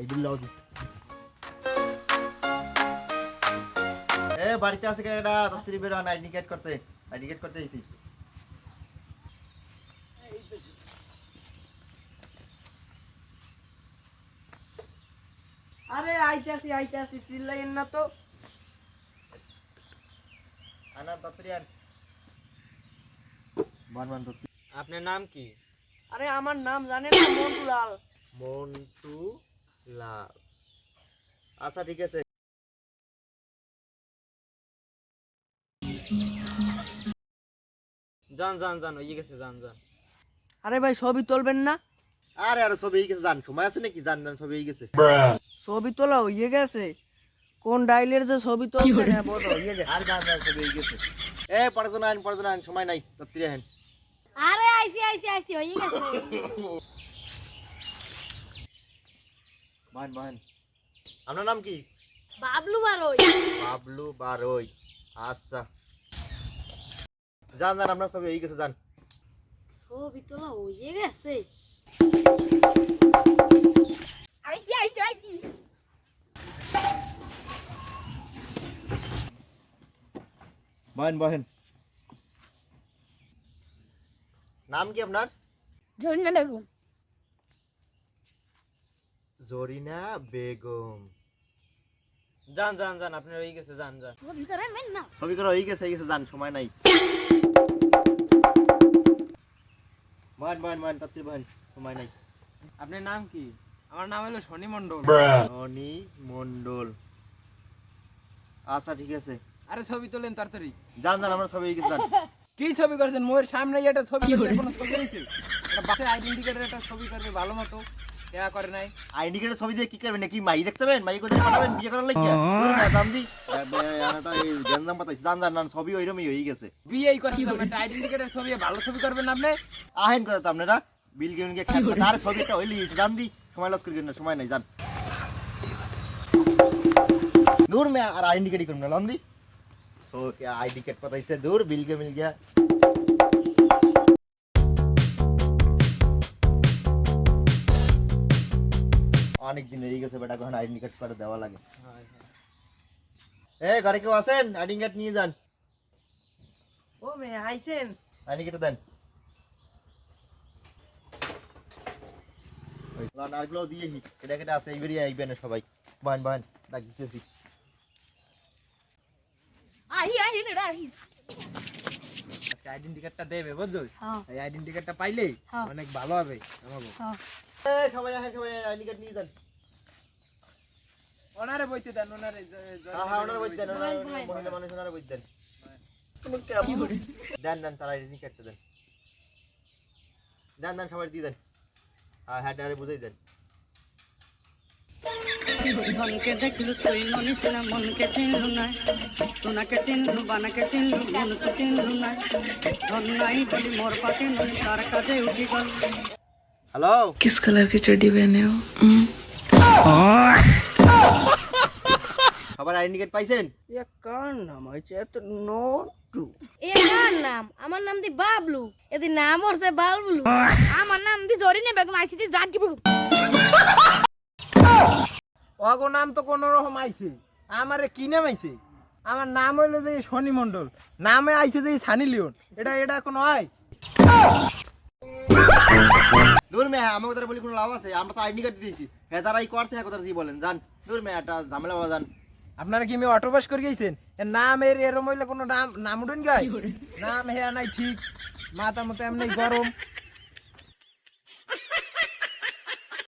এই বিল লাও এ বাড়িতে আছে কে এটা? তাড়াতাড়ি বের হন আইডি কার্ড করতে। আইডি কার্ড করতে এসেছি আরে আইতাছি আইতাছি চিল্লাইন না তো। আনা তাড়াতাড়ি আন বান বান তো আপনার নাম কি? আরে আমার নাম জানেন না মন্টুলাল মন্টু লাল আচ্ছা ঠিক আছে। যান যান যান ওই গেছে যান যান। আরে ভাই ছবি তুলবেন না? আরে আরে হয়ে গেছে জান সময় আছে নাকি? জান জান সব হয়ে গেছে। ছবি তোলা হয়ে গেছে? কোন ডাইলের যে ছবি তুলছে না বলো হয়ে গেছে। আর জান জান সব হয়ে গেছে। এ পড়াশোনা আইন পড়াশোনা আইন সময় নাই। তাড়াতাড়ি আইন। আরে আইসি আইসি আইসি হয়ে গেছে। বান বান আপনার নাম কি? বাবলু বারোই। বাবলু বারোই। আচ্ছা। জান জান আপনার সব হয়ে গেছে জান ছবি তোলা হয়ে গেছে। আইসি আইসি আইসি বহেন বহেন নাম কি আপনার? ঝর্ণা দেখো জরিনা বেগম। যান যান যান আপনার গেছে যান যান। ছবি করে মেন না? ছবি করা হয়ে গেছে হয়ে গেছে জান সময় নাই। বহেন বহেন তাড়াতাড়ি বহেন সময় নাই। আপনার নাম কি? আমার নাম হলো শনি মন্ডল মন্ডল আচ্ছা ঠিক আছে। আরে ছবি তোলেন তাড়াতাড়ি। জান জান আমরা হয়ে গেছে জান কি ছবি করছেন? মোর সামনে এটা ছবি কোনো ছবি হয়েছে একটা বাসে আইডেন্টি কার্ডের একটা ছবি করবে ভালো মতো। দেয়া করে নাই। আইডি কার্ডের ছবি দিয়ে কি করবেন? নাকি মাই দেখতে পাবেন মাই কোথায় পাঠাবেন? বিয়ে করার লাগিয়া? জান দি। গেঞ্জাম পাতাইছি। জান জান জান ছবি ওইরকমই হয়ে গেছে। বিয়ে করতে হবে একটা আইডেন্টি কার্ডের ছবি ভালো ছবি করবেন আপনি? আহেন কথা আপনারা। বিল গেমিং কে খেলবে তার ছবিটা হইলি জান দি সময় লস করি না সময় নাই জান। দূর মে আর আইডি কার্ড করুন না লাম দি। সো আইডি কার্ড পাতাইছে দূর বিল কে মিল গয়া। অনেক দিন হয়ে গেছে বেটা কখন আইডি কার্ড করে দেওয়া লাগে। এ ঘরে কেউ আছেন? আইডি কার্ড নিয়ে যান। ও মে আইছেন? আইডি কার্ড দেন। নারগুলো দিয়ে হি কেটে কেটে আছে এইবারই আইবেন না সবাই। বান বান ডাক দিতেছি। আহি আহি রে আহি। আইডেন্টি কার্ডটা দেবে বুঝছ? হ্যাঁ। এই আইডেন্টি কার্ডটা পাইলেই হ্যাঁ। অনেক ভালো হবে আমাকে হ্যাঁ। সবাই আহে সবাই আইডি কার্ড নিয়ে যান। ওনারে বইতে দেন ওনারে হ্যাঁ হ্যাঁ ওনারা দেন। মহিলা মানুষ ওনারা বই দেন। দেন দেন তারা আইডি কার্ডটা দেন। দেন দেন সবাই দিয়ে দেন। হ্যাঁ ডারে বুঝাই দেন। ধনকে দেখলু তুই মনকে চিনলু না। সোনাকে চিনলু বানাকে চিনলু মনকে চিনলু না। ধন নাই বলি মোর পাতে নই তার কাজে উঠি গল। হ্যালো किस कलर की चड्डी पहने हो हम्म? সবার আইডি কার্ড পাইছেন এ কার নাম হয়েছে এত নটু এ কার নাম আমার নাম দি বাবলু এদি নাম হচ্ছে বাবলু আমার নাম দি জরিনা বেগম আইসি দি জানকি বেগম অগো নাম তো কোন রকম আইছে আমারে কি নাম আইছে আমার নাম হইলো যে শনি মন্ডল নামে আইছে যে সানি লিওন এটা এটা কোন হয় দূর মে হ্যাঁ আমাকে তারা বলি কোনো লাভ আছে? আমরা তো আইডি কার্ড দিয়েছি। হ্যাঁ তারা এই করছে হ্যাঁ কথা কি বলেন? জান দূর মে একটা ঝামেলা বাজান আপনারা কি মেয়ে অটোবাস করে গেছেন? নাম এর এরম হইলে কোনো নাম নাম উঠেন গাই নাম হ্যাঁ নাই ঠিক মাথা মতো এমনি গরম।